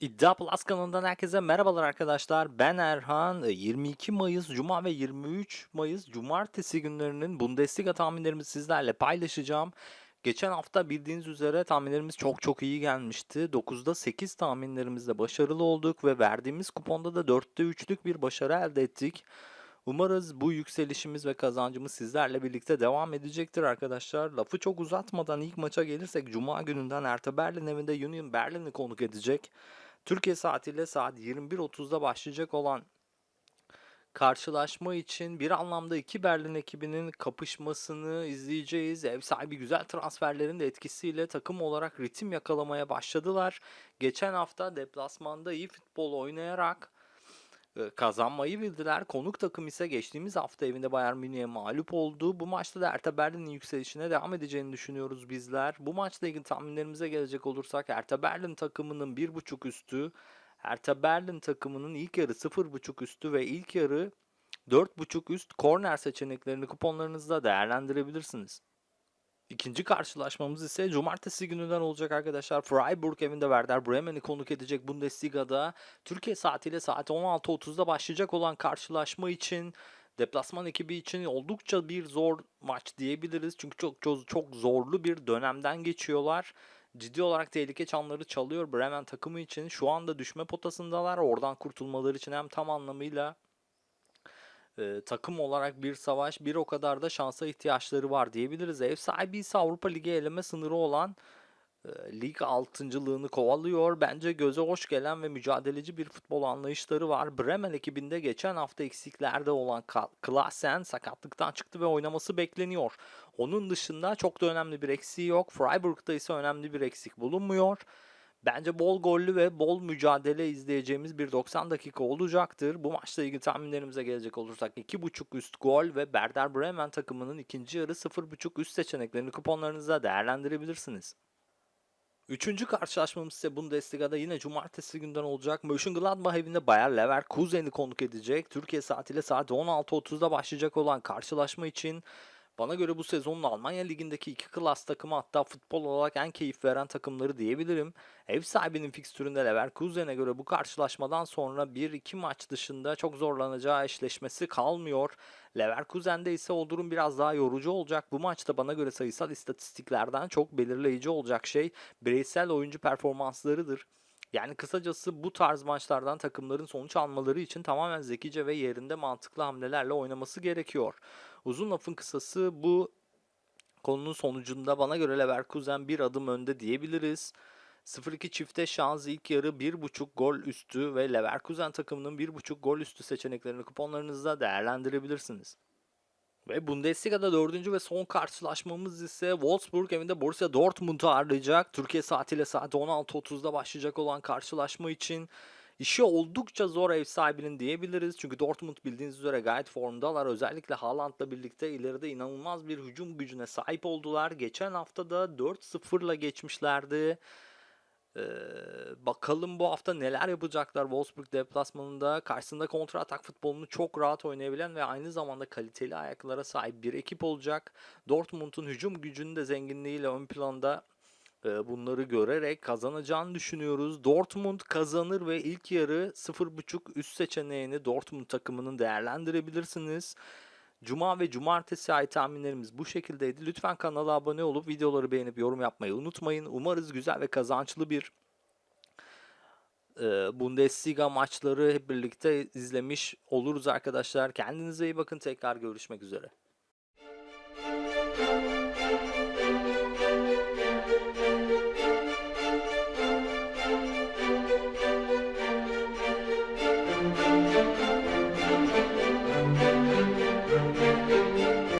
İddia Plus kanalından herkese merhabalar arkadaşlar. Ben Erhan. 22 Mayıs Cuma ve 23 Mayıs Cumartesi günlerinin Bundesliga tahminlerimi sizlerle paylaşacağım. Geçen hafta bildiğiniz üzere tahminlerimiz çok çok iyi gelmişti. 9'da 8 tahminlerimizde başarılı olduk ve verdiğimiz kuponda da 4'te 3'lük bir başarı elde ettik. Umarız bu yükselişimiz ve kazancımız sizlerle birlikte devam edecektir arkadaşlar. Lafı çok uzatmadan ilk maça gelirsek Cuma gününden Hertha Berlin evinde Union Berlin'i konuk edecek. Türkiye saatiyle saat 21.30'da başlayacak olan karşılaşma için bir anlamda iki Berlin ekibinin kapışmasını izleyeceğiz. Ev sahibi güzel transferlerin de etkisiyle takım olarak ritim yakalamaya başladılar. Geçen hafta deplasmanda iyi futbol oynayarak kazanmayı bildiler. Konuk takım ise geçtiğimiz hafta evinde Bayern Münih'e mağlup oldu. Bu maçta da Hertha Berlin'in yükselişine devam edeceğini düşünüyoruz bizler. Bu maçla ilgili tahminlerimize gelecek olursak Hertha Berlin takımının 1.5 üstü, Hertha Berlin takımının ilk yarı 0.5 üstü ve ilk yarı 4.5 üst korner seçeneklerini kuponlarınızda değerlendirebilirsiniz. İkinci karşılaşmamız ise cumartesi gününden olacak arkadaşlar. Freiburg evinde Werder Bremen'i konuk edecek Bundesliga'da. Türkiye saatiyle saat 16.30'da başlayacak olan karşılaşma için deplasman ekibi için oldukça bir zor maç diyebiliriz. Çünkü çok çok, çok zorlu bir dönemden geçiyorlar. Ciddi olarak tehlike çanları çalıyor Bremen takımı için. Şu anda düşme potasındalar. Oradan kurtulmaları için hem tam anlamıyla e, takım olarak bir savaş bir o kadar da şansa ihtiyaçları var diyebiliriz. Ev sahibi ise Avrupa Ligi eleme sınırı olan e, lig altıncılığını kovalıyor. Bence göze hoş gelen ve mücadeleci bir futbol anlayışları var. Bremen ekibinde geçen hafta eksiklerde olan Klaassen sakatlıktan çıktı ve oynaması bekleniyor. Onun dışında çok da önemli bir eksiği yok. Freiburg'da ise önemli bir eksik bulunmuyor. Bence bol gollü ve bol mücadele izleyeceğimiz bir 90 dakika olacaktır. Bu maçla ilgili tahminlerimize gelecek olursak 2.5 üst gol ve Werder Bremen takımının ikinci yarı 0.5 üst seçeneklerini kuponlarınızda değerlendirebilirsiniz. Üçüncü karşılaşmamız ise Bundesliga'da yine cumartesi günden olacak. Mönchengladbach evinde Bayer Leverkusen'i konuk edecek. Türkiye saatiyle saat 16.30'da başlayacak olan karşılaşma için bana göre bu sezonun Almanya Ligi'ndeki iki klas takımı hatta futbol olarak en keyif veren takımları diyebilirim. Ev sahibinin fikstüründe Leverkusen'e göre bu karşılaşmadan sonra 1-2 maç dışında çok zorlanacağı eşleşmesi kalmıyor. Leverkusen'de ise o durum biraz daha yorucu olacak. Bu maçta bana göre sayısal istatistiklerden çok belirleyici olacak şey bireysel oyuncu performanslarıdır. Yani kısacası bu tarz maçlardan takımların sonuç almaları için tamamen zekice ve yerinde mantıklı hamlelerle oynaması gerekiyor. Uzun lafın kısası bu konunun sonucunda bana göre Leverkusen bir adım önde diyebiliriz. 0-2 çifte şans ilk yarı 1.5 gol üstü ve Leverkusen takımının 1.5 gol üstü seçeneklerini kuponlarınızda değerlendirebilirsiniz. Ve Bundesliga'da dördüncü ve son karşılaşmamız ise Wolfsburg evinde Borussia Dortmund'u ağırlayacak. Türkiye saatiyle saat 16.30'da başlayacak olan karşılaşma için işi oldukça zor ev sahibinin diyebiliriz. Çünkü Dortmund bildiğiniz üzere gayet formdalar. Özellikle Haaland'la birlikte ileride inanılmaz bir hücum gücüne sahip oldular. Geçen hafta da 4-0'la geçmişlerdi. Ee, bakalım bu hafta neler yapacaklar Wolfsburg deplasmanında. Karşısında kontra atak futbolunu çok rahat oynayabilen ve aynı zamanda kaliteli ayaklara sahip bir ekip olacak. Dortmund'un hücum gücünün de zenginliğiyle ön planda e, bunları görerek kazanacağını düşünüyoruz. Dortmund kazanır ve ilk yarı 0.5 üst seçeneğini Dortmund takımının değerlendirebilirsiniz. Cuma ve cumartesi ay tahminlerimiz bu şekildeydi. Lütfen kanala abone olup videoları beğenip yorum yapmayı unutmayın. Umarız güzel ve kazançlı bir e, Bundesliga maçları hep birlikte izlemiş oluruz arkadaşlar. Kendinize iyi bakın. Tekrar görüşmek üzere.